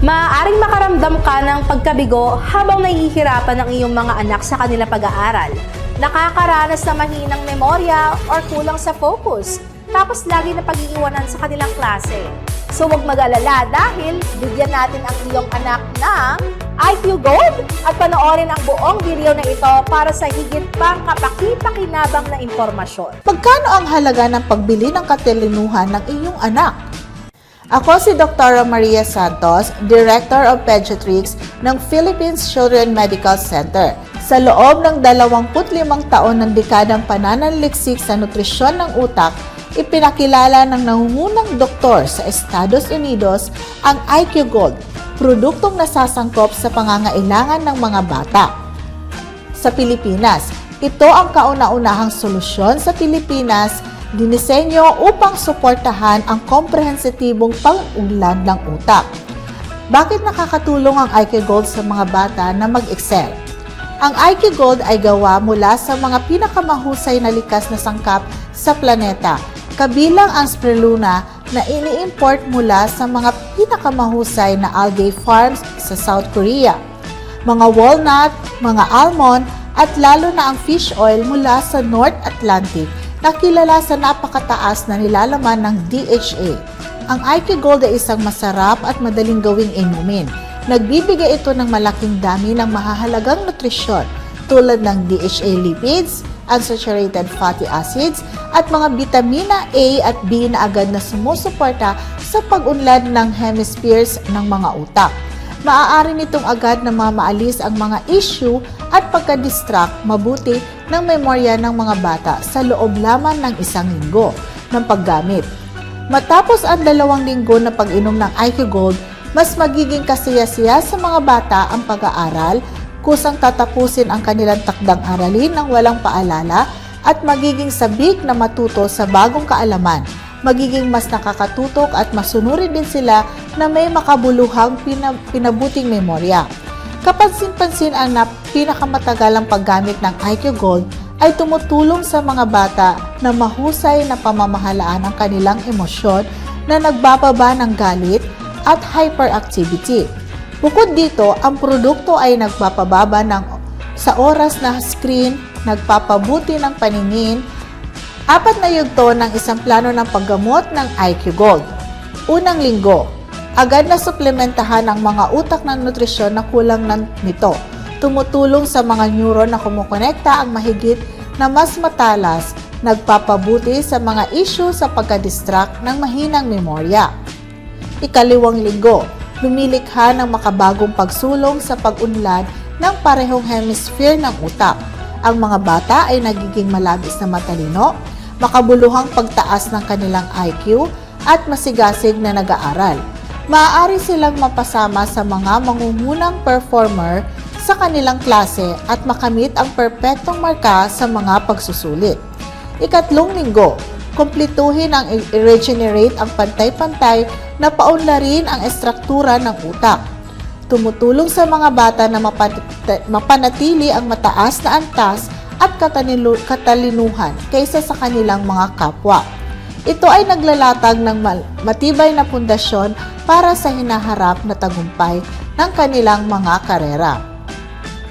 Maaaring makaramdam ka ng pagkabigo habang nahihirapan ang iyong mga anak sa kanilang pag-aaral. Nakakaranas na mahinang memorya or kulang sa focus, tapos lagi na pag-iiwanan sa kanilang klase. So huwag mag-alala dahil bigyan natin ang iyong anak ng IQ Gold at panoorin ang buong video na ito para sa higit pang kapaki-pakinabang na impormasyon. Magkano ang halaga ng pagbili ng katilinuhan ng inyong anak? Ako si Dr. Maria Santos, Director of Pediatrics ng Philippines Children Medical Center. Sa loob ng 25 taon ng dekadang pananaliksik sa nutrisyon ng utak, ipinakilala ng nangungunang doktor sa Estados Unidos ang IQ Gold, produktong nasasangkop sa pangangailangan ng mga bata sa Pilipinas. Ito ang kauna-unahang solusyon sa Pilipinas dinisenyo upang suportahan ang komprehensitibong pag-unlad ng utak. Bakit nakakatulong ang IQ Gold sa mga bata na mag-excel? Ang IQ Gold ay gawa mula sa mga pinakamahusay na likas na sangkap sa planeta, kabilang ang spirulina na ini-import mula sa mga pinakamahusay na algae farms sa South Korea mga walnut, mga almond, at lalo na ang fish oil mula sa North Atlantic na kilala sa napakataas na nilalaman ng DHA. Ang IQ Gold ay isang masarap at madaling gawing inumin. Nagbibigay ito ng malaking dami ng mahahalagang nutrisyon tulad ng DHA lipids, unsaturated fatty acids, at mga bitamina A at B na agad na sumusuporta sa pag-unlad ng hemispheres ng mga utak maaari nitong agad na mamaalis ang mga issue at pagka-distract mabuti ng memorya ng mga bata sa loob lamang ng isang linggo ng paggamit. Matapos ang dalawang linggo na pag-inom ng IQ Gold, mas magiging kasiyasiya sa mga bata ang pag-aaral, kusang tatapusin ang kanilang takdang aralin ng walang paalala at magiging sabik na matuto sa bagong kaalaman magiging mas nakakatutok at masunurin din sila na may makabuluhang pina- pinabuting memorya. Kapansin-pansin ang na paggamit ng IQ Gold ay tumutulong sa mga bata na mahusay na pamamahalaan ang kanilang emosyon na nagbababa ng galit at hyperactivity. Bukod dito, ang produkto ay nagpapababa ng sa oras na screen, nagpapabuti ng paningin, Apat na yugto ng isang plano ng paggamot ng IQ Gold. Unang linggo, agad na suplementahan ang mga utak ng nutrisyon na kulang ng nito. Tumutulong sa mga neuron na kumukonekta ang mahigit na mas matalas, nagpapabuti sa mga issue sa pagka-distract ng mahinang memorya. Ikaliwang linggo, lumilikha ng makabagong pagsulong sa pag-unlad ng parehong hemisphere ng utak. Ang mga bata ay nagiging malabis na matalino, makabuluhang pagtaas ng kanilang IQ at masigasig na nag-aaral. Maaari silang mapasama sa mga mangungunang performer sa kanilang klase at makamit ang perpektong marka sa mga pagsusulit. Ikatlong linggo, kumplituhin ang i-regenerate ang pantay-pantay na paunlarin ang estruktura ng utak. Tumutulong sa mga bata na mapanatili ang mataas na antas at katalinuhan kaysa sa kanilang mga kapwa. Ito ay naglalatag ng matibay na pundasyon para sa hinaharap na tagumpay ng kanilang mga karera.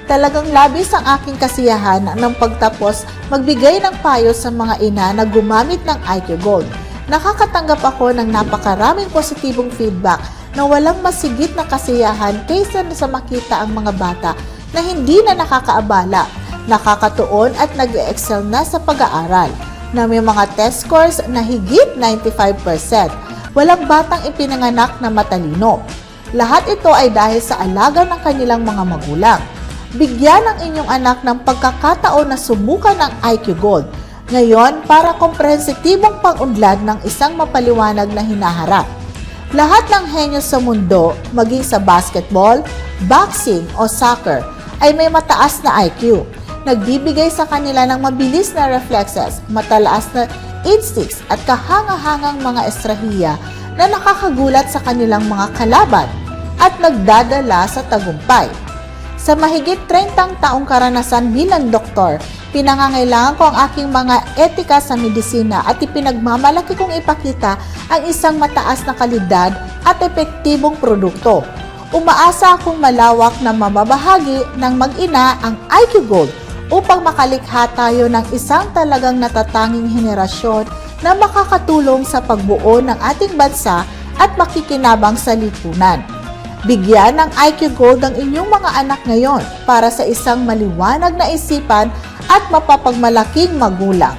Talagang labis ang aking kasiyahan ng pagtapos magbigay ng payo sa mga ina na gumamit ng IQ Gold. Nakakatanggap ako ng napakaraming positibong feedback na walang masigit na kasiyahan kaysa sa makita ang mga bata na hindi na nakakaabala nakakatuon at nag excel na sa pag-aaral na may mga test scores na higit 95%. Walang batang ipinanganak na matalino. Lahat ito ay dahil sa alaga ng kanilang mga magulang. Bigyan ang inyong anak ng pagkakataon na sumukan ang IQ Gold. Ngayon, para komprehensitibong pag-unlad ng isang mapaliwanag na hinaharap. Lahat ng henyo sa mundo, maging sa basketball, boxing o soccer, ay may mataas na IQ nagbibigay sa kanila ng mabilis na reflexes, matalaas na instincts at kahanga-hangang mga estrahiya na nakakagulat sa kanilang mga kalaban at nagdadala sa tagumpay. Sa mahigit 30 taong karanasan bilang doktor, pinangangailangan ko ang aking mga etika sa medisina at ipinagmamalaki kong ipakita ang isang mataas na kalidad at epektibong produkto umaasa akong malawak na mababahagi ng mag-ina ang IQ Gold upang makalikha tayo ng isang talagang natatanging henerasyon na makakatulong sa pagbuo ng ating bansa at makikinabang sa lipunan. Bigyan ng IQ Gold ang inyong mga anak ngayon para sa isang maliwanag na isipan at mapapagmalaking magulang.